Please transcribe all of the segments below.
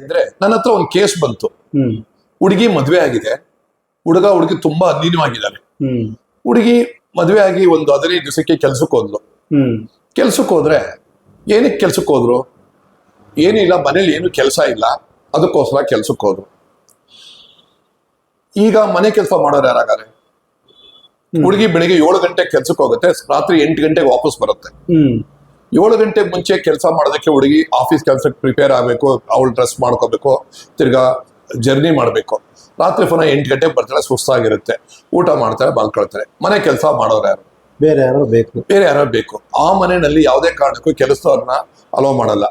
ಅಂದ್ರೆ ನನ್ನ ಹತ್ರ ಒಂದು ಕೇಸ್ ಬಂತು. ಹ್ಮ್. ಹುಡುಗಿ ಮದ್ವೆ ಆಗಿದೆ. ಹುಡುಗ ಹುಡುಗಿ ತುಂಬಾ ಅಧೀನವಾಗಿದ್ದಾರೆ ಹ್ಮ್. ಹುಡುಗಿ ಮದ್ವೆ ಆಗಿ ಒಂದು ಹದಿನೈದು ದಿವಸಕ್ಕೆ ಕೆಲ್ಸಕ್ಕೆ ಹೋದ್ಲು. ಹ್ಮ್. ಕೆಲ್ಸಕ್ಕೆ ಹೋದ್ರೆ ಏನಕ್ಕೆ ಕೆಲ್ಸಕ್ಕೆ ಹೋದ್ರು? ಏನಿಲ್ಲ ಮನೇಲಿ ಏನು ಕೆಲಸ ಇಲ್ಲ. ಅದಕ್ಕೋಸ್ಕರ ಕೆಲ್ಸಕ್ಕೆ ಹೋದ್ರು. ಈಗ ಮನೆ ಕೆಲಸ ಮಾಡೋರು ಯಾರಾಗಾರೆ? ಹುಡುಗಿ ಬೆಳಿಗ್ಗೆ ಏಳು ಗಂಟೆಗೆ ಕೆಲ್ಸಕ್ಕೆ ಹೋಗುತ್ತೆ ರಾತ್ರಿ ಎಂಟು ಗಂಟೆಗೆ ವಾಪಸ್ ಬರುತ್ತೆ. ಹ್ಮ್. ಏಳು ಗಂಟೆ ಮುಂಚೆ ಕೆಲಸ ಮಾಡೋದಕ್ಕೆ ಹುಡುಗಿ ಆಫೀಸ್ ಕೆಲಸಕ್ಕೆ ಪ್ರಿಪೇರ್ ಆಗಬೇಕು ಅವಳು ಡ್ರೆಸ್ ಮಾಡ್ಕೋಬೇಕು ತಿರ್ಗಾ ಜರ್ನಿ ಮಾಡಬೇಕು. ರಾತ್ರಿ ಪುನಃ ಎಂಟು ಗಂಟೆಗೆ ಬರ್ತಾಳೆ ಸುಸ್ತಾಗಿರುತ್ತೆ. ಊಟ ಮಾಡ್ತಾಳೆ ಮಲ್ಕೊಳ್ತಾರೆ ಮನೆ ಕೆಲಸ ಮಾಡೋರು ಯಾರು? ಬೇರೆ ಯಾರೋ ಬೇಕು. ಬೇರೆ ಯಾರೋ ಬೇಕು. ಆ ಮನೆಯಲ್ಲಿ ಯಾವುದೇ ಕಾರಣಕ್ಕೂ ಕೆಲಸದವ್ರನ್ನ ಅಲೋ ಮಾಡಲ್ಲ.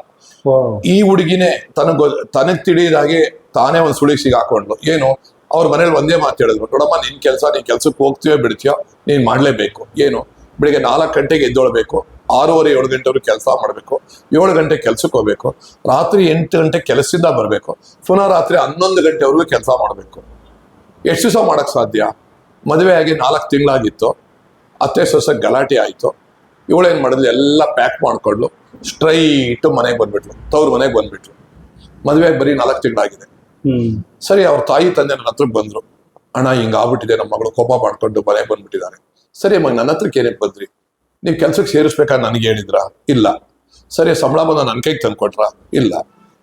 ಈ ಹುಡುಗಿನೇ ತನಗ ತನಗ್ ತಿಳಿಯದಾಗಿ ತಾನೇ ಒಂದು ಸುಳಿಗೆ ಸಿಗಾಕೊಂಡ್ಲು ಏನು? ಅವ್ರ ಮನೇಲಿ ಒಂದೇ ಮಾತು ಹೇಳಿದ್ರು ನೋಡಮ್ಮ ನಿನ್ ಕೆಲಸ ನೀನ್ ಕೆಲ್ಸಕ್ಕೆ ಹೋಗ್ತೀಯೋ ಬಿಡ್ತೀಯೋ ನೀನ್ ಮಾಡ್ಲೇಬೇಕು. ಏನು? ಬೆಳಿಗ್ಗೆ ನಾಲ್ಕು ಗಂಟೆಗೆ ಎದ್ದೊಳ್ಬೇಕು. ಆರೂವರೆ ಏಳು ಗಂಟೆವರೆಗೂ ಕೆಲಸ ಮಾಡಬೇಕು ಏಳು ಗಂಟೆ ಕೆಲಸಕ್ಕೆ ಹೋಗ್ಬೇಕು ರಾತ್ರಿ ಎಂಟು ಗಂಟೆ ಕೆಲಸದಿಂದ ಬರಬೇಕು ಪುನಃ ರಾತ್ರಿ ಹನ್ನೊಂದು ಗಂಟೆವರೆಗೂ ಕೆಲಸ ಮಾಡಬೇಕು. ಎಷ್ಟು ದಿವಸ ಮಾಡೋಕ್ಕೆ ಸಾಧ್ಯ? ಮದುವೆ ಆಗಿ ನಾಲ್ಕು ತಿಂಗಳಾಗಿತ್ತು ಅತ್ತೆ ಸೊಸೆ ಗಲಾಟೆ ಆಯಿತು ಇವಳೇನು ಮಾಡಿದ್ಲು? ಎಲ್ಲ ಪ್ಯಾಕ್ ಮಾಡಿಕೊಳ್ಳು ಸ್ಟ್ರೈಟು ಮನೆಗೆ ಬಂದ್ಬಿಟ್ಲು ತವ್ರ ಮನೆಗೆ ಬಂದ್ಬಿಟ್ಲು. ಮದುವೆ ಬರೀ ನಾಲ್ಕು ತಿಂಗಳಾಗಿದೆ. ಹ್ಮ್. ಸರಿ ಅವ್ರ ತಾಯಿ ತಂದೆ ನನ್ನ ಹತ್ರಕ್ಕೆ ಬಂದರು. ಅಣ್ಣ ಹಿಂಗೆ ಆಗ್ಬಿಟ್ಟಿದೆ ನಮ್ಮ ಮಗಳು ಕೋಪ ಮಾಡ್ಕೊಂಡು ಮನೆಗೆ ಬಂದ್ಬಿಟ್ಟಿದ್ದಾರೆ. ಸರಿ ಮಗ ನನ್ನ ಹತ್ರಕ್ಕೆ ಏನಕ್ಕೆ ಬಂದ್ರಿ. ನೀವು ಕೆಲ್ಸಕ್ಕೆ ಸೇರಿಸ್ಬೇಕಾದ್ರೆ ನನಗೆ ಹೇಳಿದ್ರಾ? ಇಲ್ಲ. ಸರಿ, ಸಂಬಳ ಬಂದ ನನ್ನ ಕೈಗೆ ತಂದ್ಕೊಟ್ರ? ಇಲ್ಲ.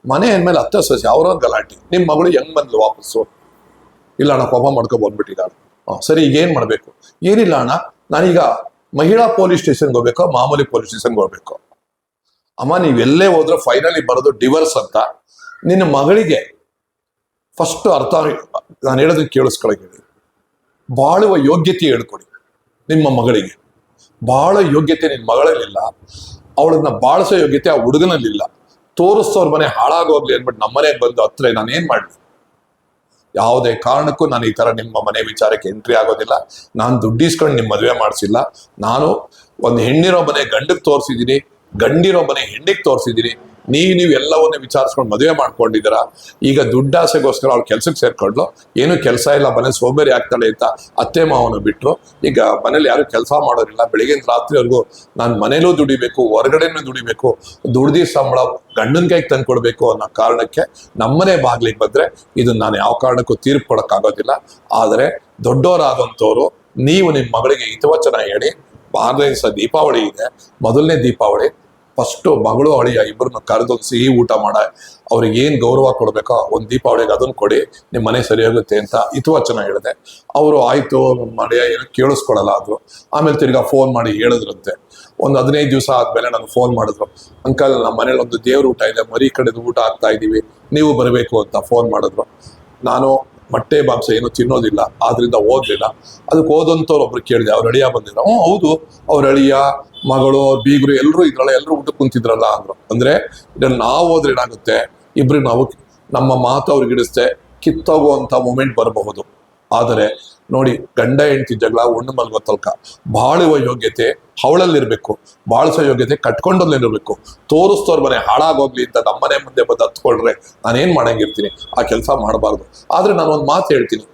ಮನೆ ಅಂದ್ಮೇಲೆ ಹತ್ತ ಸಸಿ ಅವ್ರವ್ರ ಗಲಾಟೆ. ನಿಮ್ಮ ಮಗಳು ಹೆಂಗ್ ಬಂದ್ಲು ವಾಪಸ್ಸು? ಇಲ್ಲ ಅಣ್ಣ, ಕೋಪ ಮಾಡ್ಕೊ ಬಂದ್ಬಿಟ್ಟಿದ್ದಾಳೆ ಹಾಂ, ಸರಿ, ಈಗ ಏನ್ ಮಾಡ್ಬೇಕು? ಏನಿಲ್ಲ ಅಣ್ಣ, ನಾನೀಗ ಮಹಿಳಾ ಪೊಲೀಸ್ ಸ್ಟೇಷನ್ಗೆ ಹೋಗ್ಬೇಕು, ಮಾಮೂಲಿ ಪೊಲೀಸ್ ಸ್ಟೇಷನ್ಗೆ ಹೋಗ್ಬೇಕು. ಅಮ್ಮ ನೀವೆಲ್ಲೇ ಹೋದ್ರೆ ಫೈನಲಿ ಬರೋದು ಡಿವರ್ಸ್ ಅಂತ. ನಿನ್ನ ಮಗಳಿಗೆ ಫಸ್ಟ್ ಅರ್ಥ ನಾನು ಹೇಳೋದಕ್ಕೆ ಕೇಳಿಸ್ಕೊಳಕ್ಕೆ ಬಾಳುವ ಯೋಗ್ಯತೆ ಹೇಳ್ಕೊಡಿ ನಿಮ್ಮ ಮಗಳಿಗೆ. ಬಾಳ ಯೋಗ್ಯತೆ ನಿನ್ನ ಮಗಳಲ್ಲಿಲ್ಲ. ಅವಳನ್ನ ಬಾಳಿಸೋ ಯೋಗ್ಯತೆ ಆ ಹುಡುಗನಲ್ಲಿಲ್ಲ. ತೋರಿಸ್ತವ್ರ ಮನೆ ಹಾಳಾಗೋಗ್ಲಿ ಅಂದ್ಬಿಟ್ಟು ನಮ್ಮನೆಗೆ ಬಂದು ಹತ್ರ ನಾನು ಏನ್ ಮಾಡ್ಲಿ? ಯಾವುದೇ ಕಾರಣಕ್ಕೂ ನಾನು ಈ ತರ ನಿಮ್ಮ ಮನೆ ವಿಚಾರಕ್ಕೆ ಎಂಟ್ರಿ ಆಗೋದಿಲ್ಲ. ನಾನು ದುಡ್ಡಿಸ್ಕೊಂಡು ನಿಮ್ಮ ಮದುವೆ ಮಾಡಿಸಿಲ್ಲ. ನಾನು ಒಂದು ಹೆಣ್ಣಿರೋ ಮನೆ ಗಂಡಕ್ಕೆ ತೋರಿಸಿದ್ದೀನಿ ಗಂಡಿರೋ ಮನೆ ಹೆಣ್ಣಿಗೆ ತೋರಿಸಿದ್ದೀನಿ ನೀವು ನೀವು ಎಲ್ಲವನ್ನೇ ವಿಚಾರಿಸ್ಕೊಂಡು ಮದುವೆ ಮಾಡ್ಕೊಂಡಿದ್ದೀರಾ? ಈಗ ದುಡ್ಡಾಸೆಗೋಸ್ಕರ ಅವ್ರು ಕೆಲಸಕ್ಕೆ ಸೇರ್ಕೊಂಡ್ಲು ಏನು ಕೆಲಸ ಇಲ್ಲ, ಮನೆ ಸೋಂಬೇರಿ ಆಗ್ತಾಳೆ ಅಂತ ಅತ್ತೆ ಮಾವನು ಬಿಟ್ರು. ಈಗ ಮನೇಲಿ ಯಾರು ಕೆಲಸ ಮಾಡೋರಿಲ್ಲ. ಬೆಳಿಗ್ಗೆ ರಾತ್ರಿವರೆಗೂ ನಾನು ಮನೇಲೂ ದುಡಿಬೇಕು, ಹೊರಗಡೆನೂ ದುಡಿಬೇಕು, ದುಡ್ದಿ ಸಂಬಳ ಗಂಡನ ಕೈಗೆ ತಂದು ಕೊಡ್ಬೇಕು ಅನ್ನೋ ಕಾರಣಕ್ಕೆ ನಮ್ಮನೆ ಬಾಗ್ಲಿಗೆ ಬಂದ್ರೆ ಇದು ನಾನು ಯಾವ ಕಾರಣಕ್ಕೂ ತೀರ್ಪು ಕೊಡಕ್ಕಾಗೋದಿಲ್ಲ. ಆದರೆ ದೊಡ್ಡವರಾದಂಥವ್ರು ನೀವು ನಿಮ್ಮ ಮಗಳಿಗೆ ಹಿತವಚನ ಹೇಳಿ, ಮಾರನೇ ದೀಪಾವಳಿ ಇದೆ. ಮೊದಲನೇ ದೀಪಾವಳಿ ಫಸ್ಟು ಮಗಳು ಅಳಿಯ ಇಬ್ಬರನ್ನ ಕರೆದು ಸಿಹಿ ಊಟ ಮಾಡ. ಅವ್ರಿಗೆ ಏನು ಗೌರವ ಕೊಡಬೇಕೋ ಒಂದು ದೀಪಾವಳಿಗೆ ಅದನ್ನು ಕೊಡಿ ನಿಮ್ಮ ಮನೆ ಸರಿ ಹೋಗುತ್ತೆ ಅಂತ ಚೆನ್ನಾಗಿ ಹೇಳಿದೆ. ಅವರು ಆಯಿತು ಮಳೆಯ ಏನು ಕೇಳಿಸ್ಕೊಳಲ್ಲ ಆದ್ರು. ಆಮೇಲೆ ತಿರ್ಗಾ ಫೋನ್ ಮಾಡಿ ಹೇಳಿದ್ರಂತೆ. ಒಂದು ಹದಿನೈದು ದಿವಸ ಆದ್ಮೇಲೆ ನನಗೆ ಫೋನ್ ಮಾಡಿದ್ರು. ಅಂಕಲ್ ನಮ್ಮ ಮನೇಲಿ ಒಂದು ದೇವ್ರ ಊಟ ಇದೆ, ಮರಿ ಕಡೆದು ಊಟ ಆಗ್ತಾ ಇದ್ದೀವಿ ನೀವು ಬರಬೇಕು ಅಂತ ಫೋನ್ ಮಾಡಿದ್ರು. ನಾನು ಮೊಟ್ಟೆ ಮಾಂಸ ಏನು ತಿನ್ನೋದಿಲ್ಲ, ಆದ್ರಿಂದ ಓದ್ಲಿಲ್ಲ. ಅದಕ್ಕೆ ಓದಂತವ್ರು ಒಬ್ರು ಕೇಳಿದೆ, ಅವ್ರ ಅಳಿಯ ಬಂದಿದ್ರು. ಹ್ಞೂ ಹೌದು, ಅವ್ರ ಅಳಿಯ, ಮಗಳು, ಬೀಗರು ಎಲ್ಲರೂ ಇದ್ರಲ್ಲ, ಎಲ್ಲರೂ ಊಟ ಕುಂತಿದ್ರಲ್ಲ ಅಂದ್ರು. ಅಂದ್ರೆ ಇದನ್ನು ನಾವು ಹೋದ್ರೆ ಏನಾಗುತ್ತೆ? ಇಬ್ರಿಗೆ ನಾವು ನಮ್ಮ ಮಾತು ಅವ್ರಿಗೆ ಇಡಿಸ್ತೆ ಕಿತ್ತೋಗುವಂತ ಮೂಮೆಂಟ್ ಬರಬಹುದು. ಆದರೆ ನೋಡಿ, ಗಂಡ ಹೆಂಡತಿ ಜಗಳ, ಉಣ್ಣು ಮಲ್ಗೋ ತಲ್ಕ. ಬಾಳುವ ಯೋಗ್ಯತೆ ಅವಳಲ್ಲಿರ್ಬೇಕು. ಬಾಳಿಸೋ ಯೋಗ್ಯತೆ ಕಟ್ಕೊಂಡಲ್ಲಿರ್ಬೇಕು ತೋರಿಸ್ತೋರ್ ಮನೆ ಹಾಳಾಗೋಗ್ಲಿ ಅಂತ ನಮ್ಮನೆ ಮುಂದೆ ಬಂದು ಹತ್ಕೊಳ್ರೆ ನಾನೇನ್ ಮಾಡಂಗಿರ್ತೀನಿ? ಆ ಕೆಲಸ ಮಾಡಬಾರ್ದು. ಆದ್ರೆ ನಾನು ಒಂದು ಮಾತು ಹೇಳ್ತೀನಿ.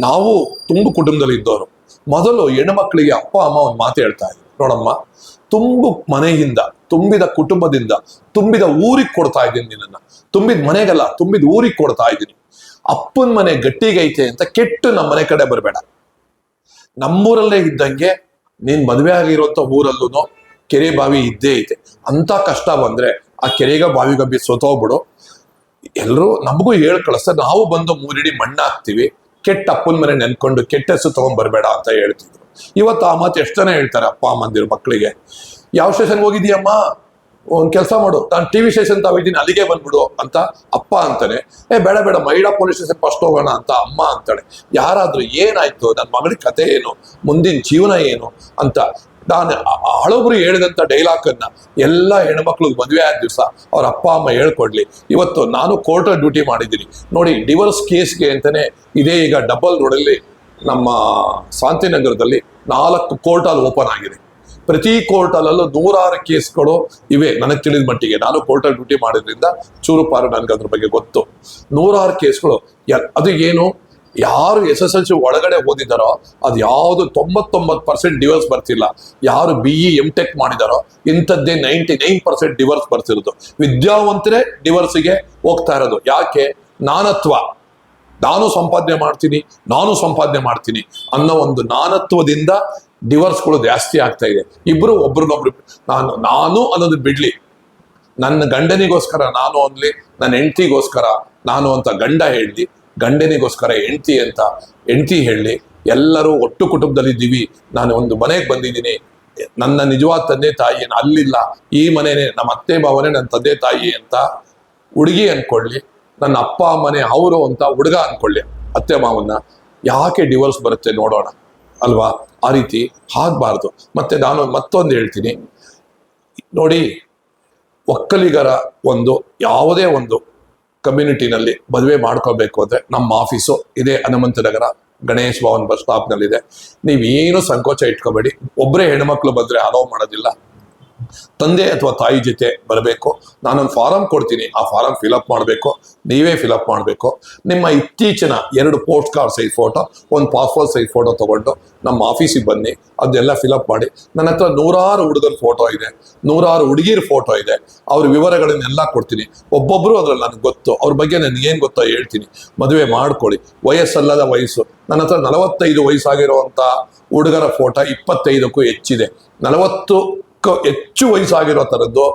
ನಾವು ತುಂಬು ಕುಟುಂಬದಲ್ಲಿ ಇದ್ದವರು ಮೊದಲು ಹೆಣ್ಮಕ್ಳಿಗೆ ಅಪ್ಪ, ಅಮ್ಮ ಒಂದು ಮಾತು ಹೇಳ್ತಾ ಇದ್ರು. ನೋಡಮ್ಮ, ತುಂಬು ಮನೆಯಿಂದ, ತುಂಬಿದ ಕುಟುಂಬದಿಂದ, ತುಂಬಿದ ಊರಿಗೆ ಕೊಡ್ತಾ ಇದ್ದೀನಿ ನಿನ್ನನ್ನ. ತುಂಬಿದ ಮನೆಗಲ್ಲ, ತುಂಬಿದ ಊರಿಗೆ ಕೊಡ್ತಾ ಇದ್ದೀನಿ. ಅಪ್ಪನ ಮನೆ ಗಟ್ಟಿಗೈತೆ ಅಂತ ಕೆಟ್ಟು ನಮ್ಮ ಮನೆ ಕಡೆ ಬರಬೇಡ. ನಮ್ಮೂರಲ್ಲೇ ಇದ್ದಂಗೆ ನೀನ್ ಮದುವೆ ಆಗಿರುವಂತ ಊರಲ್ಲೂ ಕೆರೆ ಬಾವಿ ಇದ್ದೇ ಐತೆ. ಅಂತ ಕಷ್ಟ ಬಂದ್ರೆ ಆ ಕೆರೆಗ ಬಾವಿಗಬ್ಬಿ ಸೋತೋಗ್ಬಿಡು ಎಲ್ಲರೂ ನಮಗೂ ಹೇಳ್ ಕಳಿಸ್ತಾರೆ ನಾವು ಬಂದು ಮೂರಿಡಿ ಮಣ್ಣಾಕ್ತಿವಿ, ಕೆಟ್ಟ ಅಪ್ಪನ ಮನೆ ನೆನ್ಕೊಂಡು ಕೆಟ್ಟ ಹೆಸರು ತಗೊಂಡ್ ಬರಬೇಡ ಅಂತ ಹೇಳ್ತಿದ್ರು. ಇವತ್ತು ಆ ಮಾತು ಎಷ್ಟು ಜನ ಹೇಳ್ತಾರೆ ಅಪ್ಪ, ಅಮ್ಮಂದಿರು ಮಕ್ಕಳಿಗೆ ಯಾವ ಸ್ಟೇಷನ್ಗೆ ಹೋಗಿದೀಯಮ್ಮ ಒಂದ್ ಕೆಲಸ ಮಾಡು. ನಾನು ಟಿವಿ ಸ್ಟೇಷನ್ ತಾವಿದ್ದೀನಿ ಅಲ್ಲಿಗೆ ಬಂದ್ಬಿಡು ಅಂತ ಅಪ್ಪ ಅಂತಾನೆ. ಏ, ಬೇಡ ಬೇಡ, ಮಹಿಳಾ ಪೊಲೀಸ್ ಸ್ಟೇಷನ್ ಫಸ್ಟ್ ಹೋಗೋಣ ಅಂತ ಅಮ್ಮ ಅಂತಾಳೆ. ಯಾರಾದ್ರೂ ಏನಾಯ್ತು? ನನ್ನ ಮಗನ ಕತೆ ಏನು? ಮುಂದಿನ ಜೀವನ ಏನು? ಅಂತ ನಾನು ಹಳೊಬ್ರು ಹೇಳಿದಂಥ ಡೈಲಾಗನ್ನ ಎಲ್ಲ ಹೆಣ್ಮಕ್ಳು ಮದುವೆ ಆದ ದಿವಸ ಅವ್ರ ಅಪ್ಪ, ಅಮ್ಮ ಹೇಳ್ಕೊಡ್ಲಿ. ಇವತ್ತು ನಾನು ಕೋರ್ಟಲ್ಲಿ ಡ್ಯೂಟಿ ಮಾಡಿದ್ದೀನಿ. ನೋಡಿ ಡಿವೋರ್ಸ್ ಕೇಸ್ಗೆ ಅಂತಲೇ ಇದೇ ಈಗ ಡಬಲ್ ರೋಡಲ್ಲಿ ನಮ್ಮ ಶಾಂತಿನಗರದಲ್ಲಿ ನಾಲ್ಕು ಕೋರ್ಟಲ್ ಓಪನ್ ಆಗಿದೆ. ಪ್ರತಿ ಕೋರ್ಟಲ್ಲೂ ನೂರಾರು ಕೇಸ್ಗಳು ಇವೆ, ನನಗೆ ತಿಳಿದ ಮಟ್ಟಿಗೆ. ನಾನು ಕೋರ್ಟಲ್ಲಿ ಡ್ಯೂಟಿ ಮಾಡಿದ್ರಿಂದ ಚೂರು ಪಾರು ನನಗೆ ಅದ್ರ ಬಗ್ಗೆ ಗೊತ್ತು. ನೂರಾರು ಕೇಸ್ಗಳು. ಅದು ಏನು? ಯಾರು ಎಸ್ ಎಸ್ ಎಲ್ ಸಿ ಒಳಗಡೆ ಓದಿದಾರೋ, ಅದು ಯಾವುದು ತೊಂಬತ್ತೊಂಬತ್ತು ಪರ್ಸೆಂಟ್ ಡಿವರ್ಸ್ ಬರ್ತಿಲ್ಲ. ಯಾರು ಬಿ ಇ, ಎಂ ಟೆಕ್ ಮಾಡಿದಾರೋ, ಇಂಥದ್ದೇ ನೈಂಟಿ ನೈನ್ ಪರ್ಸೆಂಟ್ ಡಿವರ್ಸ್ ಬರ್ತಿರೋದು. ವಿದ್ಯಾವಂತರೇ ಡಿವರ್ಸಿಗೆ ಹೋಗ್ತಾ ಇರೋದು. ಯಾಕೆ? ನಾನತ್ವ. ನಾನು ಸಂಪಾದನೆ ಮಾಡ್ತೀನಿ, ನಾನು ಸಂಪಾದನೆ ಮಾಡ್ತೀನಿ ಅನ್ನೋ ಒಂದು ನಾನತ್ವದಿಂದ ಡಿವರ್ಸ್ಗಳು ಜಾಸ್ತಿ ಆಗ್ತಾ ಇದೆ. ಇಬ್ರು ಒಬ್ರಿಗೊಬ್ರು ನಾನು ನಾನು ಅನ್ನೋದು ಬಿಡ್ಲಿ. ನನ್ನ ಗಂಡನಿಗೋಸ್ಕರ ನಾನು ಅನ್ಲಿ, ನನ್ನ ಹೆಂಡತಿಗೋಸ್ಕರ ನಾನು ಅಂತ ಗಂಡ ಹೇಳಿ ಗಂಡನಿಗೋಸ್ಕರ ಹೆಂಡತಿ ಅಂತ ಹೆಂಡತಿ ಹೇಳಿ ಎಲ್ಲರೂ ಒಟ್ಟು ಕುಟುಂಬದಲ್ಲಿದ್ದೀವಿ, ನಾನು ಒಂದು ಮನೆಗೆ ಬಂದಿದ್ದೀನಿ, ನನ್ನ ನಿಜವಾದ ತಂದೆ ತಾಯಿ ಅಲ್ಲಿಲ್ಲ, ಈ ಮನೆನೇ ನಮ್ಮ ಅತ್ತೆ ಭಾವನೆ ನನ್ನ ತಂದೆ ತಾಯಿ ಅಂತ ಹುಡುಗಿ ಅನ್ಕೊಳ್ಳಿ, ನನ್ನ ಅಪ್ಪ ಮನೆ ಅವರು ಅಂತ ಹುಡುಗ ಅನ್ಕೊಳ್ಳಿ, ಅತ್ತೆ ಮಾವನ್ನ ಯಾಕೆ ಡಿವೋರ್ಸ್ ಬರುತ್ತೆ ನೋಡೋಣ, ಅಲ್ವಾ? ಆ ರೀತಿ ಆಗಬಾರ್ದು. ಮತ್ತೆ ನಾನು ಮತ್ತೊಂದು ಹೇಳ್ತೀನಿ. ನೋಡಿ, ಒಕ್ಕಲಿಗರ ಒಂದು, ಯಾವುದೇ ಒಂದು ಕಮ್ಯುನಿಟಿನಲ್ಲಿ ಮದುವೆ ಮಾಡ್ಕೋಬೇಕು ಅಂದರೆ ನಮ್ಮ ಆಫೀಸು ಇದೇ ಹನುಮಂತ ನಗರ ಗಣೇಶ್ ಭವನ್ ಬಸ್ ಸ್ಟಾಪ್ನಲ್ಲಿದೆ. ನೀವೇನು ಸಂಕೋಚ ಇಟ್ಕೋಬೇಡಿ. ಒಬ್ಬರೇ ಹೆಣ್ಮಕ್ಳು ಬಂದರೆ ಅಲೋ ಮಾಡೋದಿಲ್ಲ. ತಂದೆ ಅಥವಾ ತಾಯಿ ಜೊತೆ ಬರಬೇಕು. ನಾನೊಂದು ಫಾರಂ ಕೊಡ್ತೀನಿ. ಆ ಫಾರಂ ಫಿಲಪ್ ಮಾಡಬೇಕು. ನೀವೇ ಫಿಲಪ್ ಮಾಡಬೇಕು. ನಿಮ್ಮ ಇತ್ತೀಚಿನ ಎರಡು ಪೋಸ್ಟ್ ಕಾರ್ಡ್ ಸೈಜ್ ಫೋಟೋ ಒಂದು ಪಾಸ್ಪೋರ್ಟ್ ಸೈಜ್ ಫೋಟೋ ತಗೊಂಡು ನಮ್ಮ ಆಫೀಸಿಗೆ ಬನ್ನಿ. ಅದೆಲ್ಲ ಫಿಲಪ್ ಮಾಡಿ. ನನ್ನ ಹತ್ರ ನೂರಾರು ಹುಡುಗರ ಫೋಟೋ ಇದೆ. ನೂರಾರು ಹುಡುಗಿರ ಫೋಟೋ ಇದೆ. ಅವ್ರ ವಿವರಗಳನ್ನೆಲ್ಲ ಕೊಡ್ತೀನಿ. ಒಬ್ಬೊಬ್ಬರು ಅದ್ರಲ್ಲಿ ನನಗೆ ಗೊತ್ತು. ಅವ್ರ ಬಗ್ಗೆ ನನಗೇನು ಗೊತ್ತೋ ಹೇಳ್ತೀನಿ. ಮದುವೆ ಮಾಡ್ಕೊಳ್ಳಿ. ವಯಸ್ಸಲ್ಲದ ವಯಸ್ಸು. ನನ್ನ ಹತ್ರ ನಲವತ್ತೈದು ವಯಸ್ಸಾಗಿರುವಂಥ ಹುಡುಗರ ಫೋಟೋ ಇಪ್ಪತ್ತೈದಕ್ಕೂ ಹೆಚ್ಚಿದೆ. ನಲವತ್ತು ಹೆಚ್ಚು ವಯಸ್ಸಾಗಿರೋ ಥರದ್ದು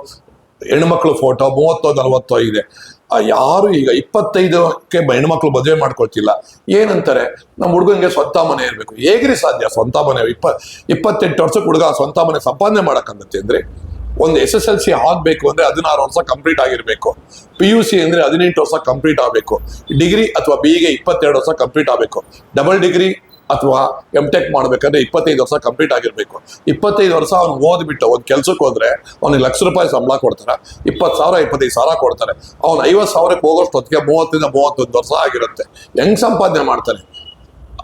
ಹೆಣ್ಮಕ್ಳು ಫೋಟೋ ಮೂವತ್ತೋ, ನಲವತ್ತೋ ಇದೆ. ಯಾರು ಈಗ ಇಪ್ಪತ್ತೈದಕ್ಕೆ ಹೆಣ್ಮಕ್ಳು ಮದುವೆ ಮಾಡ್ಕೊಳ್ತಿಲ್ಲ. ಏನಂತಾರೆ? ನಮ್ಮ ಹುಡುಗನಿಗೆ ಸ್ವಂತ ಮನೆ ಇರಬೇಕು. ಹೇಗ್ರಿ ಸಾಧ್ಯ? ಸ್ವಂತ ಮನೆ, ಇಪ್ಪ, ಇಪ್ಪತ್ತೆಂಟು ವರ್ಷಕ್ಕೆ ಹುಡುಗ ಸ್ವಂತ ಮನೆ ಸಂಪಾದನೆ ಮಾಡಕ್ಕಂಗತ್ತೆ ಅಂದ್ರೆ, ಒಂದು ಎಸ್ ಎಸ್ ಎಲ್ ಸಿ ಆಗಬೇಕು ಅಂದ್ರೆ ಹದಿನಾರು ವರ್ಷ ಕಂಪ್ಲೀಟ್ ಆಗಿರಬೇಕು. ಪಿ ಯು ಸಿ ಅಂದ್ರೆ ಹದಿನೆಂಟು ವರ್ಷ ಕಂಪ್ಲೀಟ್ ಆಗಬೇಕು. ಡಿಗ್ರಿ ಅಥವಾ ಬಿ ಗೆ ಇಪ್ಪತ್ತೆರಡು ವರ್ಷ ಕಂಪ್ಲೀಟ್ ಆಗಬೇಕು. ಡಬಲ್ ಡಿಗ್ರಿ ಅಥವಾ ಎಂ ಟೆಕ್ ಮಾಡ್ಬೇಕಂದ್ರೆ ಇಪ್ಪತ್ತೈದು ವರ್ಷ ಕಂಪ್ಲೀಟ್ ಆಗಿರ್ಬೇಕು. ಇಪ್ಪತ್ತೈದು ವರ್ಷ ಅವ್ನು ಓದ್ಬಿಟ್ಟು, ಒಂದು ಕೆಲ್ಸಕ್ಕೆ ಹೋದ್ರೆ ಅವ್ನಿಗೆ ಲಕ್ಷ ರೂಪಾಯಿ ಸಂಬಳ ಕೊಡ್ತಾರೆ, ಇಪ್ಪತ್ತು ಸಾವಿರ, ಇಪ್ಪತ್ತೈದು ಸಾವಿರ ಕೊಡ್ತಾರೆ. ಅವ್ನು ಐವತ್ತು ಸಾವಿರಕ್ಕೆ ಹೋಗೋಷ್ಟು ಹೊತ್ತಿಗೆ ಮೂವತ್ತರಿಂದ ಮೂವತ್ತೊಂದು ವರ್ಷ ಆಗಿರುತ್ತೆ. ಹೆಂಗ್ ಸಂಪಾದನೆ ಮಾಡ್ತಾನೆ?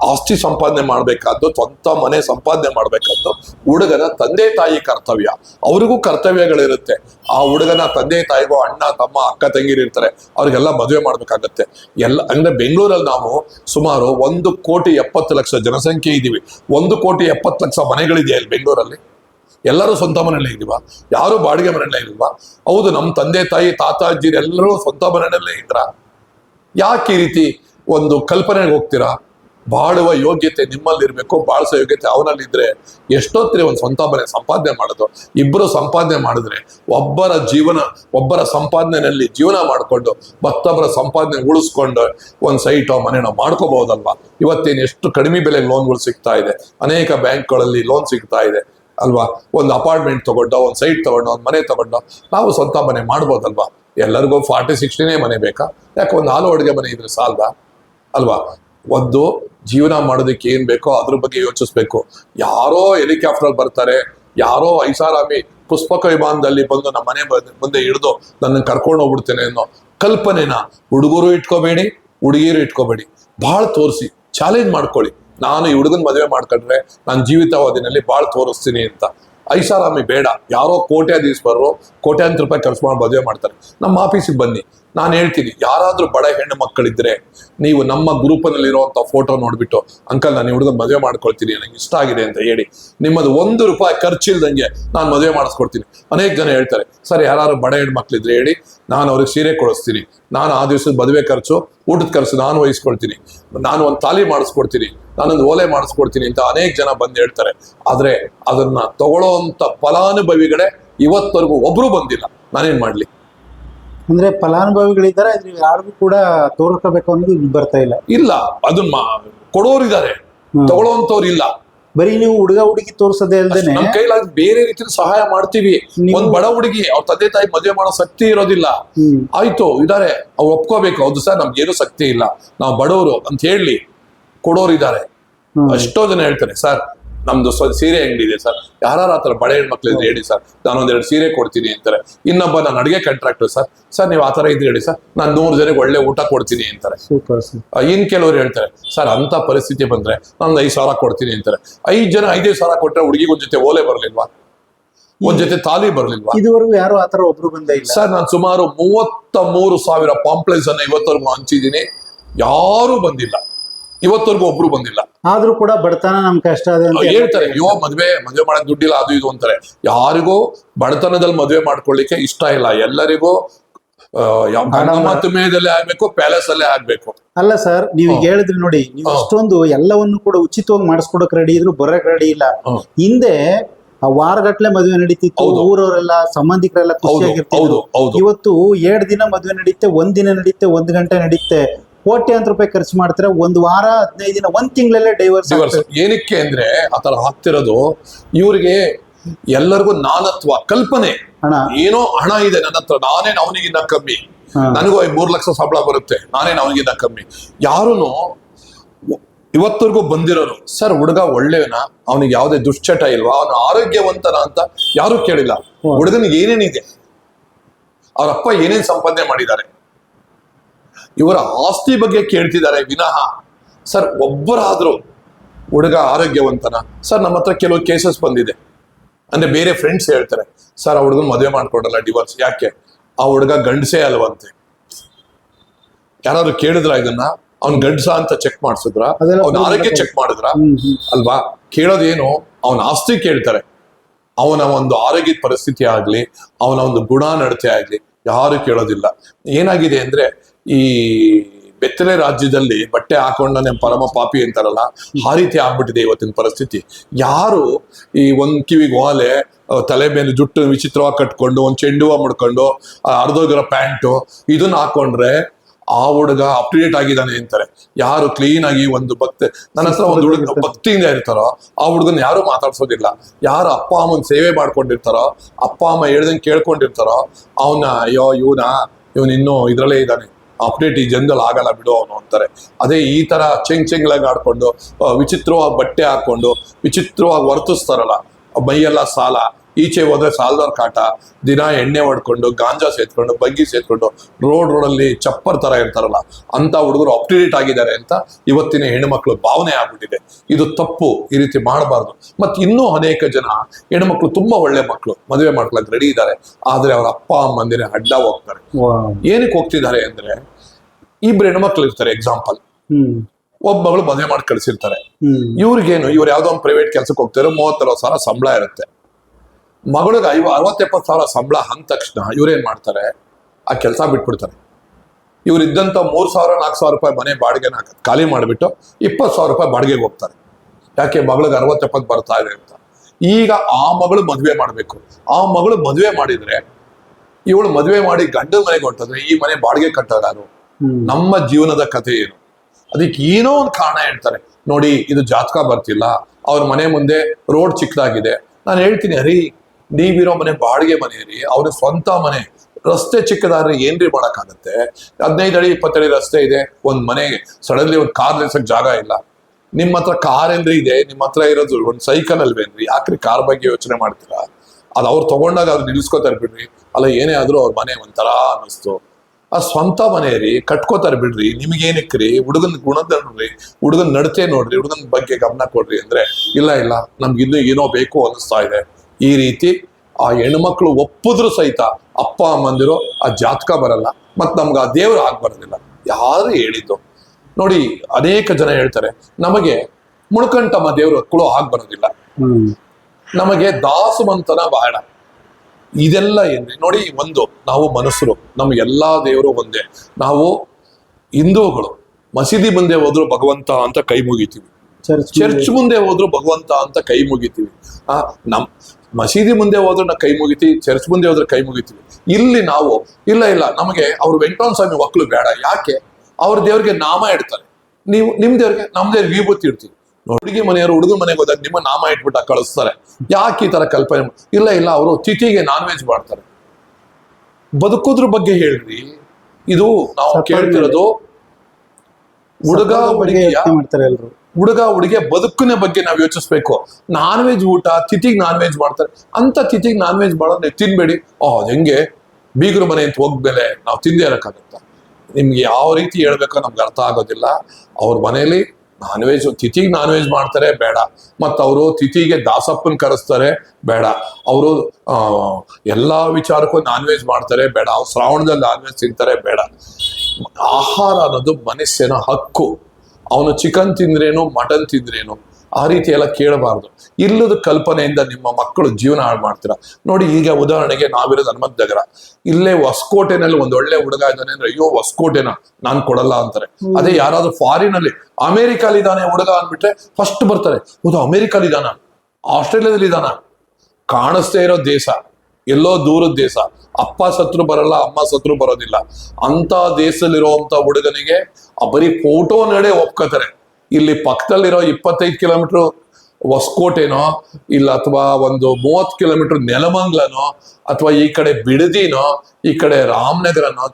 ಆಸ್ತಿ ಸಂಪಾದನೆ ಮಾಡಬೇಕಾದ್ದು, ಸ್ವಂತ ಮನೆ ಸಂಪಾದನೆ ಮಾಡಬೇಕಾದ್ದು ಹುಡುಗನ ತಂದೆ ತಾಯಿ ಕರ್ತವ್ಯ. ಅವ್ರಿಗೂ ಕರ್ತವ್ಯಗಳಿರುತ್ತೆ. ಆ ಹುಡುಗನ ತಂದೆ ತಾಯಿಗೂ ಅಣ್ಣ, ತಮ್ಮ, ಅಕ್ಕ ತಂಗಿರಿರ್ತಾರೆ ಅವ್ರಿಗೆಲ್ಲ ಮದುವೆ ಮಾಡಬೇಕಾಗತ್ತೆ. ಎಲ್ಲ, ಅಂದ್ರೆ ಬೆಂಗಳೂರಲ್ಲಿ ನಾವು ಸುಮಾರು ಒಂದು ಕೋಟಿ ಎಪ್ಪತ್ತು ಲಕ್ಷ ಜನಸಂಖ್ಯೆ ಇದ್ದೀವಿ. ಒಂದು ಕೋಟಿ ಎಪ್ಪತ್ತು ಲಕ್ಷ ಮನೆಗಳಿದೆ ಅಲ್ಲಿ ಬೆಂಗಳೂರಲ್ಲಿ? ಎಲ್ಲರೂ ಸ್ವಂತ ಮನೆಯಲ್ಲೇ ಇದೀವ ಯಾರು ಬಾಡಿಗೆ ಮನೆಯಲ್ಲೇ ಇಲ್ವಾ? ಹೌದು ನಮ್ಮ ತಂದೆ ತಾಯಿ, ತಾತ ಅಜ್ಜಿರು ಎಲ್ಲರೂ ಸ್ವಂತ ಮನೆಯಲ್ಲೇ ಇದ್ರ? ಯಾಕೆ ಈ ರೀತಿ ಒಂದು ಕಲ್ಪನೆಗೆ ಹೋಗ್ತೀರಾ? ಬಾಳುವ ಯೋಗ್ಯತೆ ನಿಮ್ಮಲ್ಲಿರಬೇಕು, ಬಾಳಿಸೋ ಯೋಗ್ಯತೆ ಅವನಲ್ಲಿದ್ರೆ ಎಷ್ಟೊತ್ತಿರಿ ಒಂದು ಸ್ವಂತ ಮನೆ ಸಂಪಾದನೆ ಮಾಡೋದು? ಇಬ್ಬರು ಸಂಪಾದನೆ ಮಾಡಿದ್ರೆ ಒಬ್ಬರ ಜೀವನ, ಒಬ್ಬರ ಸಂಪಾದನೆಯಲ್ಲಿ ಜೀವನ ಮಾಡಿಕೊಂಡು ಮತ್ತೊಬ್ಬರ ಸಂಪಾದನೆ ಉಳಿಸ್ಕೊಂಡು ಒಂದು ಸೈಟೋ ಮನೆನೋ ಮಾಡ್ಕೋಬಹುದಲ್ವಾ ಇವತ್ತೇನು ಎಷ್ಟು ಕಡಿಮೆ ಬೆಲೆ ಲೋನ್ಗಳು ಸಿಗ್ತಾ ಇದೆ? ಅನೇಕ ಬ್ಯಾಂಕ್ಗಳಲ್ಲಿ ಲೋನ್ ಸಿಗ್ತಾ ಇದೆ ಅಲ್ವಾ? ಒಂದು ಅಪಾರ್ಟ್ಮೆಂಟ್ ತಗೊಂಡೋ, ಒಂದು ಸೈಟ್ ತಗೊಂಡೋ, ಒಂದು ಮನೆ ತಗೊಂಡೋ, ನಾವು ಸ್ವಂತ ಮನೆ ಮಾಡ್ಬೋದಲ್ವಾ? ಎಲ್ಲರಿಗೂ ಫಾರ್ಟಿ, ಸಿಕ್ಸ್ಟಿನೇ ಮನೆ ಬೇಕಾ? ಯಾಕೆ ಒಂದು ಹಾಲು ಅಡುಗೆ ಮನೆ ಇದ್ರೆ ಸಾಲದ? ಅಲ್ವಾ? ಒಂದು ಜೀವನ ಮಾಡೋದಕ್ಕೆ ಏನ್ ಬೇಕೋ ಅದ್ರ ಬಗ್ಗೆ ಯೋಚಿಸ್ಬೇಕು. ಯಾರೋ ಹೆಲಿಕಾಪ್ಟರ್ ಬರ್ತಾರೆ, ಯಾರೋ ಐಸಾರಾಮಿ ಪುಷ್ಪಕ ವಿಮಾನದಲ್ಲಿ ಬಂದು ನಮ್ಮ ಮನೆ ಮುಂದೆ ಹಿಡಿದು ನನ್ನ ಕರ್ಕೊಂಡು ಹೋಗ್ಬಿಡ್ತೇನೆ ಅನ್ನೋ ಕಲ್ಪನೆನ ಹುಡುಗರು ಇಟ್ಕೋಬೇಡಿ, ಹುಡುಗಿಯರು ಇಟ್ಕೋಬೇಡಿ. ಭಾಳ ತೋರಿಸಿ ಚಾಲೆಂಜ್ ಮಾಡ್ಕೊಳ್ಳಿ. ನಾನು ಈ ಹುಡುಗನ ಮದುವೆ ಮಾಡ್ಕೊಂಡ್ರೆ ನನ್ನ ಜೀವಿತಾವಧಿನಲ್ಲಿ ಭಾಳ ತೋರಿಸ್ತೀನಿ ಅಂತ. ಐಷಾರಾಮಿ ಬೇಡ. ಯಾರೋ ಕೋಟ್ಯಾಧೀಶ್ವರರು ಕೋಟ್ಯಾಂತರ ರೂಪಾಯಿ ಖರ್ಚು ಮಾಡಿ ಮದುವೆ ಮಾಡ್ತಾರೆ. ನಮ್ಮ ಆಫೀಸಿಗೆ ಬನ್ನಿ. ನಾನು ಹೇಳ್ತೀನಿ, ಯಾರಾದ್ರೂ ಬಡ ಹೆಣ್ಣು ಮಕ್ಕಳಿದ್ರೆ ನೀವು ನಮ್ಮ ಗ್ರೂಪ್ನಲ್ಲಿರುವಂಥ ಫೋಟೋ ನೋಡ್ಬಿಟ್ಟು, ಅಂಕಲ್, ನಾನು ಹುಡುಗ ಮದುವೆ ಮಾಡ್ಕೊಳ್ತೀನಿ ನನಗೆ ಇಷ್ಟ ಆಗಿದೆ ಅಂತ ಹೇಳಿ. ನಿಮ್ಮದು ಒಂದು ರೂಪಾಯಿ ಖರ್ಚಿಲ್ದಂಗೆ ನಾನು ಮದುವೆ ಮಾಡಿಸ್ಕೊಡ್ತೀನಿ. ಅನೇಕ ಜನ ಹೇಳ್ತಾರೆ, ಸರ್ ಯಾರು ಬಡ ಹೆಣ್ಮಕ್ಳಿದ್ರೆ ಹೇಳಿ, ನಾನು ಅವ್ರಿಗೆ ಸೀರೆ ಕೊಡಿಸ್ತೀನಿ. ನಾನು ಆ ದಿವಸದ ಮದುವೆ ಖರ್ಚು, ಊಟದ ಖರ್ಚು ನಾನು ವಹಿಸ್ಕೊಳ್ತೀನಿ. ನಾನು ಒಂದು ತಾಲಿ ಮಾಡಿಸ್ಕೊಡ್ತೀನಿ. ನಾನೊಂದು ಓಲೆ ಮಾಡಿಸ್ಕೊಡ್ತೀನಿ ಅಂತ ಅನೇಕ ಜನ ಬಂದು ಹೇಳ್ತಾರೆ. ಆದ್ರೆ ಅದನ್ನ ತಗೊಳ್ಳೋಂಥ ಫಲಾನುಭವಿಗಳೇ ಇವತ್ತವರೆಗೂ ಒಬ್ರು ಬಂದಿಲ್ಲ. ನಾನೇನ್ ಮಾಡ್ಲಿ? ಅಂದ್ರೆ ಫಲಾನುಭವಿಗಳಿದ್ದಾರೆ ಯಾರಿಗೂ ಕೂಡ ತೋರ್ಕೋಬೇಕು ಅನ್ನೋದು ಬರ್ತಾ ಇಲ್ಲ. ಇಲ್ಲ ಅದನ್ನ ಕೊಡೋರಿದ್ದಾರೆ. ತಗೊಳ್ಳೋಂತವ್ರು ತಗೊಳ್ಳೋಂಥವ್ರು ಇಲ್ಲ. ಬರೀ ನೀವು ಹುಡುಗ ಹುಡುಗಿ ತೋರ್ಸೋದೇ ಅಲ್ಲದೆ ನಮ್ ಕೈಲಾಗ ಬೇರೆ ರೀತಿಯಲ್ಲಿ ಸಹಾಯ ಮಾಡ್ತೀವಿ. ಒಂದ್ ಬಡ ಹುಡುಗಿ ಅವ್ರ ತಂದೆ ತಾಯಿ ಮದುವೆ ಮಾಡೋ ಶಕ್ತಿ ಇರೋದಿಲ್ಲ. ಆಯ್ತು ಇದಾರೆ ಅವ್ರು ಒಪ್ಕೋಬೇಕು. ಹೌದು ಸರ್ ನಮ್ಗೆ ಏನು ಶಕ್ತಿ ಇಲ್ಲ. ನಾವು ಬಡವರು ಅಂತ ಹೇಳಿ ಕೊಡೋರು ಇದ್ದಾರೆ ಹ್ಮ್. ಎಷ್ಟೋ ಜನ ಹೇಳ್ತಾರೆ ಸರ್ ನಮ್ದು ಸೀರೆ ಅಂಗಡಿ ಇದೆ ಸರ್? ಯಾರು ಆತರ ಬಡ ಹೆಣ್ಮಕ್ಳು ಇದ್ರೆ ಹೇಳಿ ಸರ್. ನಾನೊಂದೆರಡು ಸೀರೆ ಕೊಡ್ತೀನಿ ಅಂತಾರೆ. ಇನ್ನೊಬ್ಬ ನಾನು ಅಡಿಗೆ ಕಾಂಟ್ರಾಕ್ಟರ್ ಸರ್. ಸರ್ ನೀವು ಆತರ ಇದ್ರೆ ಹೇಳಿ ಸರ್. ನಾನು ನೂರು ಜನಕ್ಕೆ ಒಳ್ಳೆ ಊಟ ಕೊಡ್ತೀನಿ ಅಂತಾರೆ. ಇನ್ ಕೆಲವರು ಹೇಳ್ತಾರೆ ಸರ್ ಅಂತ ಪರಿಸ್ಥಿತಿ ಬಂದ್ರೆ ನಾನು ಐದು ಸಾವಿರ ಕೊಡ್ತೀನಿ ಅಂತಾರೆ. ಐದು ಜನ ಐದೈದು ಸಾವಿರ ಕೊಟ್ರೆ ಹುಡುಗಿಗೆ ಒಂದ್ ಜೊತೆ ಓಲೆ ಬರ್ಲಿಲ್ವಾ? ಒಂದ್ ಜೊತೆ ತಾಲಿ ಬರ್ಲಿಲ್ವಾ? ಇದುವರೆಗೂ ಯಾರು ಆತರ ಒಬ್ರು ಬಂದಿಲ್ಲ ಸರ್ ನಾನು ಸುಮಾರು ಮೂವತ್ತ ಮೂರು ಸಾವಿರ ಪಾಂಪ್ಲೆಸ್ ಅನ್ನ ಇವತ್ತವರೆಗೂ ಹಂಚಿದ್ದೀನಿ. ಯಾರು ಬಂದಿಲ್ಲ. ಇವತ್ತವರೆಗೂ ಒಬ್ರು ಬಂದಿಲ್ಲ. ಆದ್ರೂ ಕೂಡ ಬಡತನ ನಮ್ ಕಷ್ಟ ಅದೇ ಅಂತ ಹೇಳ್ತಾರೆ ಅಯ್ಯೋ ಮದ್ವೆ ಮದ್ವೆ ಮಾಡಕ್ ದುಡ್ಡಿಲ್ಲ ಅದು ಇದು ಅಂತಾರೆ. ಯಾರಿಗೂ ಬಡತನದಲ್ಲಿ ಮದ್ವೆ ಮಾಡ್ಕೊಳ್ಳಿಕ್ಕೆ ಇಷ್ಟ ಇಲ್ಲ. ಎಲ್ಲರಿಗೂ ಮಾತುಮೇದಲ್ಲೇ ಆಗ್ಬೇಕು ಪ್ಯಾಲೇಸ್ ಅಲ್ಲೇ ಆಗ್ಬೇಕು. ಅಲ್ಲ ಸರ್ ನೀವು ಹೇಳಿದ್ರಿ ನೋಡಿ ನೀವು. ಅಷ್ಟೊಂದು ಎಲ್ಲವನ್ನು ಕೂಡ ಉಚಿತವಾಗಿ ಮಾಡಿಸ್ಕೊಡಕ್ ರೆಡಿ ಇದ್ರು ಬರಕ್ ರೆಡಿ ಇಲ್ಲ. ಹಿಂದೆ ಆ ವಾರಗಟ್ಲೆ ಮದುವೆ ನಡೀತಿತ್ತು. ಊರವರೆಲ್ಲ ಸಂಬಂಧಿಕರೆಲ್ಲ ಖುಷಿಯಾಗಿರ್ತಿದ್ರು. ಇವತ್ತು ಎರಡ್ ದಿನ ಮದುವೆ ನಡೀತೆ ಒಂದ್ ದಿನ ನಡೀತೆ ಒಂದ್ ಗಂಟೆ ನಡೀತೆ. ಕೋಟ್ಯಾಂತರ ರೂಪಾಯಿ ಖರ್ಚು ಮಾಡ್ತಾರೆ. ಒಂದು ವಾರ ಹದಿನೈದು ದಿನ ಒಂದ್ ತಿಂಗಳಲ್ಲೇ ಡೈವರ್ಸ್ ಡಿವರ್ಸ್ ಏನಕ್ಕೆ ಅಂದ್ರೆ ಆತರ ಆಗ್ತಿರೋದು ಇವ್ರಿಗೆ ಎಲ್ಲರಿಗೂ ನಾನತ್ವ ಕಲ್ಪನೆ. ಹಣ. ಏನೋ ಹಣ ಇದೆ ನನ್ನ ಹತ್ರ ನಾನೇ ಅವನಿಗಿನ್ನ ಕಮ್ಮಿ. ನನಗೂ ಮೂರ್ ಲಕ್ಷ ಸಂಬಳ ಬರುತ್ತೆ ನಾನೇ ಅವನಿಗಿನ್ನ ಕಮ್ಮಿ. ಯಾರುನು ಇವತ್ತವರೆಗೂ ಬಂದಿರೋರು ಸರ್ ಹುಡುಗ ಒಳ್ಳೆಯವನ ಅವನಿಗೆ ಯಾವುದೇ ದುಶ್ಚಟ ಇಲ್ವಾ? ಅವನು ಆರೋಗ್ಯವಂತನ ಅಂತ ಯಾರು ಕೇಳಿಲ್ಲ. ಹುಡುಗನಿಗೆ ಏನೇನಿದೆ? ಅವರಪ್ಪ ಅಪ್ಪ ಏನೇನ್ ಸಂಪಾದನೆ ಮಾಡಿದ್ದಾರೆ? ಇವರ ಆಸ್ತಿ ಬಗ್ಗೆ ಕೇಳ್ತಿದ್ದಾರೆ ವಿನಃ. ಸರ್ ಒಬ್ಬರಾದರೂ ಹುಡುಗ ಆರೋಗ್ಯವಂತನ. ಸರ್ ನಮ್ಮ ಹತ್ರ ಕೆಲವು ಕೇಸಸ್ ಬಂದಿದೆ. ಅಂದ್ರೆ ಬೇರೆ ಫ್ರೆಂಡ್ಸ್ ಹೇಳ್ತಾರೆ ಸರ್ ಆ ಹುಡುಗನ್ ಮದುವೆ ಮಾಡ್ಕೊಡಲ್ಲ ಡಿವೋರ್ಸ್ ಯಾಕೆ? ಆ ಹುಡುಗ ಗಂಡಸೇ ಅಲ್ವಂತೆ. ಯಾರಾದ್ರು ಕೇಳಿದ್ರ ಇದನ್ನ? ಅವ್ನ್ ಗಂಡಸ ಅಂತ ಚೆಕ್ ಮಾಡಿಸಿದ್ರ? ಅವ್ನ ಆರೋಗ್ಯ ಚೆಕ್ ಮಾಡಿದ್ರ? ಅಲ್ವಾ? ಕೇಳೋದೇನು ಅವನ ಆಸ್ತಿ ಕೇಳ್ತಾರೆ. ಅವನ ಒಂದು ಆರೋಗ್ಯದ ಪರಿಸ್ಥಿತಿ ಆಗ್ಲಿ ಅವನ ಒಂದು ಗುಣ ನಡತೆ ಆಗ್ಲಿ ಯಾರು ಕೇಳೋದಿಲ್ಲ. ಏನಾಗಿದೆ ಅಂದ್ರೆ ಈ ಬೆತ್ತಲೆ ರಾಜ್ಯದಲ್ಲಿ ಬಟ್ಟೆ ಹಾಕೊಂಡನೆ ಪರಮ ಪಾಪಿ ಅಂತಾರಲ್ಲ ಆ ರೀತಿ ಆಗ್ಬಿಟ್ಟಿದೆ ಇವತ್ತಿನ ಪರಿಸ್ಥಿತಿ. ಯಾರು ಈ ಒಂದ್ ಕಿವಿಗೆ ಓಲೆ ತಲೆ ಮೇಲೆ ಜುಟ್ಟು ವಿಚಿತ್ರವಾಗಿ ಕಟ್ಕೊಂಡು ಒಂದ್ ಚೆಂಡು ಮಾಡ್ಕೊಂಡು ಅರ್ಧೋಗಿರೋ ಪ್ಯಾಂಟು ಇದನ್ನ ಹಾಕೊಂಡ್ರೆ ಆ ಹುಡುಗ ಅಪ್ ಟು ಡೇಟ್ ಆಗಿದ್ದಾನೆ ಅಂತಾರೆ. ಯಾರು ಕ್ಲೀನ್ ಆಗಿ ಒಂದು ಭಕ್ತಿ ನನ್ನ ಹತ್ರ ಒಂದು ಹುಡುಗ ಭಕ್ತಿಯಿಂದ ಇರ್ತಾರೋ ಆ ಹುಡುಗನ ಯಾರು ಮಾತಾಡ್ಸೋದಿಲ್ಲ. ಯಾರು ಅಪ್ಪ ಅಮ್ಮನ ಸೇವೆ ಮಾಡ್ಕೊಂಡಿರ್ತಾರೋ ಅಪ್ಪ ಅಮ್ಮ ಹೇಳ್ದಂಗೆ ಕೇಳ್ಕೊಂಡಿರ್ತಾರೋ ಅವನ ಅಯ್ಯೋ ಇವನ ಇವನ್ ಇನ್ನೂ ಇದ್ರಲ್ಲೇ ಇದ್ದಾನೆ. ಅಪ್ಡೇಟ್ ಈ ಜನದಲ್ಲಿ ಆಗಲ್ಲ ಬಿಡು ಅವನು ಅಂತಾರೆ. ಅದೇ ಈ ತರ ಚೆಂಗ್ ಚೆಂಗ್ಲಾಗಿ ಆಡ್ಕೊಂಡು ವಿಚಿತ್ರವಾಗಿ ಬಟ್ಟೆ ಹಾಕೊಂಡು, ವಿಚಿತ್ರವಾಗಿ ವರ್ತಿಸ್ತಾರಲ್ಲ, ಮೈಯೆಲ್ಲ ಸಾಲ ಈಚೆ ಹೋದ್ರೆ ಸಾಲ್ದವ್ರ ಕಾಟ ದಿನ ಎಣ್ಣೆ ಹೊಡ್ಕೊಂಡು ಗಾಂಜಾ ಸೇತ್ಕೊಂಡು ಬಗ್ಗಿ ಸೇತ್ಕೊಂಡು ರೋಡ್ ರೋಡಲ್ಲಿ ಚಪ್ಪರ್ ತರ ಇರ್ತಾರಲ್ಲ ಅಂತ ಹುಡುಗರು ಅಪ್ಟುಡೇಟ್ ಆಗಿದ್ದಾರೆ ಅಂತ ಇವತ್ತಿನ ಹೆಣ್ಮಕ್ಳು ಭಾವನೆ ಆಗ್ಬಿಟ್ಟಿದೆ. ಇದು ತಪ್ಪು ಈ ರೀತಿ ಮಾಡಬಾರ್ದು. ಮತ್ತೆ ಇನ್ನೂ ಅನೇಕ ಜನ ಹೆಣ್ಮಕ್ಳು ತುಂಬಾ ಒಳ್ಳೆ ಮಕ್ಕಳು ಮದುವೆ ಮಾಡ್ಕೊಳಕ್ ರೆಡಿ ಇದ್ದಾರೆ. ಆದ್ರೆ ಅವ್ರ ಅಪ್ಪ ಅಮ್ಮಂದಿನೇ ಅಡ್ಡ ಹೋಗ್ತಾರೆ. ಏನಕ್ಕೆ ಹೋಗ್ತಿದ್ದಾರೆ ಅಂದ್ರೆ ಇಬ್ರು ಹೆಣ್ಮಕ್ಳು ಇರ್ತಾರೆ ಎಕ್ಸಾಂಪಲ್ ಹ್ಮ್. ಒಬ್ಬ ಮಗಳು ಮದುವೆ ಮಾಡಿ ಕಳ್ಸಿರ್ತಾರೆ ಇವ್ರಿಗೇನು ಇವ್ರು ಯಾವ್ದೋ ಒಂದು ಪ್ರೈವೇಟ್ ಕೆಲ್ಸಕ್ಕೆ ಹೋಗ್ತಾರೆ ಮೂವತ್ತರ ಸಾವಿರ ಸಂಬಳ ಇರುತ್ತೆ. ಮಗಳಿಗೆ ಐವ ಅರವತ್ತೆಪ್ಪತ್ತು ಸಾವಿರ ಸಂಬಳ ಅಂದ ತಕ್ಷಣ ಇವ್ರೇನು ಮಾಡ್ತಾರೆ? ಆ ಕೆಲಸ ಬಿಟ್ಬಿಡ್ತಾರೆ. ಇವ್ರು ಇದ್ದಂತ ಮೂರ್ ಸಾವಿರ ನಾಲ್ಕು ಸಾವಿರ ರೂಪಾಯಿ ಮನೆ ಬಾಡಿಗೆನ ಖಾಲಿ ಮಾಡಿಬಿಟ್ಟು ಇಪ್ಪತ್ತು ಸಾವಿರ ರೂಪಾಯಿ ಬಾಡಿಗೆಗೆ ಹೋಗ್ತಾರೆ. ಯಾಕೆ ಮಗಳಿಗೆ ಅರವತ್ತೆಪ್ಪತ್ತು ಬರ್ತಾ ಇದೆ ಅಂತ. ಈಗ ಆ ಮಗಳು ಮದುವೆ ಮಾಡಬೇಕು. ಆ ಮಗಳು ಮದುವೆ ಮಾಡಿದ್ರೆ ಇವಳು ಮದುವೆ ಮಾಡಿ ಗಂಡನ ಮನೆಗೆ ಹೊಂಟಂದ್ರೆ ಈ ಮನೆ ಬಾಡಿಗೆ ಕಟ್ಟೋದಾರು ಹ್ಮ್. ನಮ್ಮ ಜೀವನದ ಕಥೆ ಏನು? ಅದಕ್ಕೆ ಏನೋ ಒಂದು ಕಾರಣ ಹೇಳ್ತಾರೆ. ನೋಡಿ ಇದು ಜಾತಕ ಬರ್ತಿಲ್ಲ. ಅವ್ರ ಮನೆ ಮುಂದೆ ರೋಡ್ ಚಿಕ್ಕದಾಗಿದೆ. ನಾನು ಹೇಳ್ತೀನಿ ಅರಿ ನೀವಿರೋ ಮನೆ ಬಾಡಿಗೆ ಮನೆ ರೀ ಅವ್ರ ಸ್ವಂತ ಮನೆ. ರಸ್ತೆ ಚಿಕ್ಕದಾದ್ರೆ ಏನ್ರಿ ಮಾಡಕ್ಕಾಗತ್ತೆ? ಹದಿನೈದು ಅಡಿ, ಇಪ್ಪತ್ತಡಿ ರಸ್ತೆ ಇದೆ, ಒಂದ್ ಮನೆಗೆ ಸಡನ್ಲಿ ಒಂದು ಕಾರ್ ನಿಲ್ಸಕ್ ಜಾಗ ಇಲ್ಲ. ನಿಮ್ಮ ಹತ್ರ ಕಾರ್ ಏನ್ರಿ ಇದೆ? ನಿಮ್ಮ ಹತ್ರ ಇರೋದು ಒಂದು ಸೈಕಲ್ ಅಲ್ವೇನ್ರಿ ಯಾಕ್ರಿ ಕಾರ್ ಬಗ್ಗೆ ಯೋಚನೆ ಮಾಡ್ತೀರಾ? ಅದು ಅವ್ರು ತಗೊಂಡಾಗ ಅದು ನಿಲ್ಸ್ಕೊತಾರೆ ಬಿಡ್ರಿ. ಅಲ್ಲ, ಏನೇ ಆದ್ರೂ ಅವ್ರ ಮನೆ ಒಂಥರ ಅನ್ನಿಸ್ತು. ಆ ಸ್ವಂತ ಮನೆ ರೀ, ಕಟ್ಕೋತಾರೆ ಬಿಡ್ರಿ. ರೀ ಹುಡುಗನ್ ಗುಣದ ನೋಡ್ರಿ ಹುಡುಗನ್ ನಡತೆ ನೋಡ್ರಿ, ಹುಡುಗನ್ ಬಗ್ಗೆ ಗಮನ ಕೊಡ್ರಿ ಅಂದ್ರೆ, ಇಲ್ಲ ಇಲ್ಲ, ನಮ್ಗೆ ಇನ್ನೂ ಏನೋ ಬೇಕು ಅನ್ನಿಸ್ತಾ ಇದೆ. ಈ ರೀತಿ ಆ ಹೆಣ್ಮಕ್ಳು ಒಪ್ಪಿದ್ರು ಸಹಿತ ಅಪ್ಪ ಅಮ್ಮಂದಿರು ಆ ಜಾತಕ ಬರಲ್ಲ. ಮತ್ತು ನಮ್ಗೆ ಆ ದೇವ್ರು ಆಗ್ ಬರೋದಿಲ್ಲ. ಯಾರು ಹೇಳಿದ್ದು? ನೋಡಿ ಅನೇಕ ಜನ ಹೇಳ್ತಾರೆ ನಮಗೆ ಮುಳ್ಕಂಟಮ್ಮ ದೇವ್ರು ಕುಳು ಆಗ್ ಬರೋದಿಲ್ಲ. ನಮಗೆ ದಾಸುಮಂತನ ಬಾಳ. ಇದೆಲ್ಲ ಏನ್ರಿ? ನೋಡಿ ಒಂದು ನಾವು ಮನುಷ್ಯರು ನಮ್ಗೆ ಎಲ್ಲಾ ದೇವರು ಒಂದೇ. ನಾವು ಹಿಂದೂಗಳು ಮಸೀದಿ ಮುಂದೆ ಹೋದ್ರು ಭಗವಂತ ಅಂತ ಕೈ ಮುಗಿತೀವಿ. ಚರ್ಚ್ ಚರ್ಚ್ ಮುಂದೆ ಹೋದ್ರು ಭಗವಂತ ಅಂತ ಕೈ ಮುಗಿತೀವಿ. ಆ ನಮ್ ಮಸೀದಿ ಮುಂದೆ ಹೋದ್ರೆ ನಾವು ಕೈ ಮುಗಿತೀವಿ ಚರ್ಚ್ ಮುಂದೆ ಹೋದ್ರೆ ಕೈ ಮುಗಿತೀವಿ ಇಲ್ಲಿ ನಾವು ಇಲ್ಲ ಇಲ್ಲ ನಮಗೆ ಅವ್ರು ವೆಂಕಟರಾಮ ಸ್ವಾಮಿ ಒಕ್ಕಲು ಬೇಡ. ಯಾಕೆ? ಅವ್ರ ದೇವ್ರಿಗೆ ನಾಮ ಇಡ್ತಾರೆ. ನೀವು ನಿಮ್ ದೇವ್ರಿಗೆ ನಮ್ ದೇವ್ರಿಗೆ ವಿಭೂತಿ ಇಡ್ತೀವಿ. ಹುಡುಗಿ ಮನೆಯವರು ಹುಡುಗ ಮನೆಗೆ ಹೋದಾಗ ನಿಮ್ಮ ನಾಮ ಇಟ್ಬಿಟ್ಟ ಕಳಿಸ್ತಾರೆ. ಯಾಕೆ ಈ ತರ ಕಲ್ಪನೆ ಇಲ್ಲ ಇಲ್ಲ ಅವರು ತಿಥಿಗೆ ನಾನ್ ವೆಜ್ ಮಾಡ್ತಾರೆ. ಬದುಕುದ್ರ ಬಗ್ಗೆ ಹೇಳ್ರಿ. ಇದು ನಾವು. ಕೇಳ್ತಿರೋದು ಹುಡುಗ ಹುಡುಗಿಯ ಮಾಡ್ತಾರೆ ಎಲ್ರು. ಹುಡುಗ, ಹುಡುಗಿಯ ಬದುಕಿನ ಬಗ್ಗೆ ನಾವು ಯೋಚಿಸ್ಬೇಕು. ನಾನ್ ವೆಜ್ ಊಟ, ತಿಥಿಗೆ ನಾನ್ ವೆಜ್ ಮಾಡ್ತಾರೆ. ಅಂತ ತಿಥಿಗೆ ನಾನ್ ವೆಜ್ ಮಾಡೋದು ತಿನ್ಬೇಡಿ. ಓ ಅದ್ ಹೆಂಗೆ? ಬೀಗರು ಮನೆ ಅಂತ ಹೋಗ್ಬೇಲೆ ನಾವು ತಿಂದೇ ಇರಕ್ಕಾಗತ್ತ? ನಿಮ್ಗೆ ಯಾವ ರೀತಿ ಹೇಳ್ಬೇಕೋ ನಮ್ಗೆ ಅರ್ಥ ಆಗೋದಿಲ್ಲ. ಅವ್ರ ಮನೇಲಿ ನಾನ್ ವೆಜ್ ತಿಥಿಗೆ ನಾನ್ ವೆಜ್ ಮಾಡ್ತಾರೆ, ಬೇಡ. ಮತ್ತು ಅವರು ತಿಥಿಗೆ ದಾಸಪ್ಪನ್ ಕರೆಸ್ತಾರೆ, ಬೇಡ. ಅವರು ಎಲ್ಲಾ ವಿಚಾರಕ್ಕೂ ನಾನ್ ವೆಜ್ ಮಾಡ್ತಾರೆ, ಬೇಡ. ಅವ್ರು ಶ್ರಾವಣದಲ್ಲಿ ನಾನ್ ವೆಜ್ ತಿಂತಾರೆ, ಬೇಡ. ಆಹಾರ ಅನ್ನೋದು ಮನುಷ್ಯನ ಹಕ್ಕು. ಅವನು ಚಿಕನ್ ತಿಂದ್ರೇನು ಮಟನ್ ತಿಂದ್ರೇನು ಆ ರೀತಿ ಎಲ್ಲ ಕೇಳಬಾರ್ದು. ಇಲ್ಲದ ಕಲ್ಪನೆಯಿಂದ ನಿಮ್ಮ ಮಕ್ಕಳು ಜೀವನ ಹಾಳು ಮಾಡ್ತೀರಾ? ನೋಡಿ ಈಗ ಉದಾಹರಣೆಗೆ ನಾವಿರೋದು ಹನುಮಂತ ನಗರ ಇಲ್ಲೇ ಹೊಸಕೋಟೆನಲ್ಲಿ ಒಂದ್ ಒಳ್ಳೆ ಹುಡುಗ ಇದ್ದಾನೆ ಅಂದ್ರೆ ಅಯ್ಯೋ ಹೊಸಕೋಟೆನ? ನಾನ್ ಕೊಡಲ್ಲ ಅಂತಾರೆ. ಅದೇ ಯಾರಾದ್ರೂ ಫಾರಿನ್ ಅಲ್ಲಿ ಅಮೆರಿಕಲ್ಲಿ ಇದ್ದಾನೆ ಹುಡುಗ ಅಂದ್ಬಿಟ್ರೆ ಫಸ್ಟ್ ಬರ್ತಾರೆ ಹೌದು ಅಮೆರಿಕಲ್ಲಿ ಇದಾನ ಆಸ್ಟ್ರೇಲಿಯಾದಲ್ಲಿ ಇದಾನ ಕಾಣಿಸ್ತೇ ಇರೋ ದೇಶ ಎಲ್ಲೋ ದೂರದ ದೇಶ. ಅಪ್ಪ ಸತ್ರು ಬರಲ್ಲ, ಅಮ್ಮ ಸತ್ರು ಬರೋದಿಲ್ಲ. ಅಂತ ದೇಶದಲ್ಲಿರುವಂತ ಹುಡುಗನಿಗೆ ಬರೀ ಫೋಟೋ ನಡೆ ಒಪ್ಕೋತಾರೆ. ಇಲ್ಲಿ ಪಕ್ಕದಲ್ಲಿರೋ ಇಪ್ಪತ್ತೈದು ಕಿಲೋಮೀಟರ್ ಹೊಸಕೋಟೆನೋ, ಇಲ್ಲ ಅಥವಾ ಒಂದು ಮೂವತ್ತು ಕಿಲೋಮೀಟರ್ ನೆಲಮಂಗ್ಲನೋ, ಅಥವಾ ಈ ಕಡೆ ಬಿಡದಿನೋ, ಈ ಕಡೆ ರಾಮನಗರನೋ